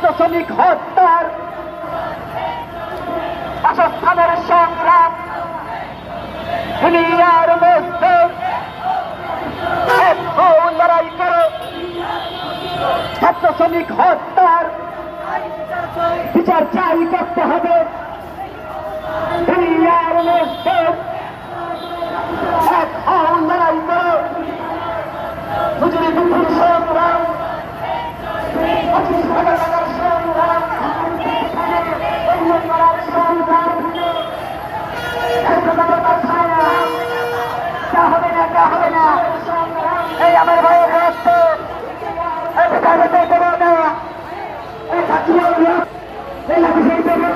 ছাত্র শ্রমিক হত্যার বাসস্থানের সংগ্রাম দুনিয়ার মধ্যে লড়াই করো। ছাত্র শ্রমিক হত্যার বিচার চাই করতে হবে। হবে না এই আমার ভাইয়ের রাস্তা এই কাজে দেবো না এই সাথী এই লাঠি সেই দেবো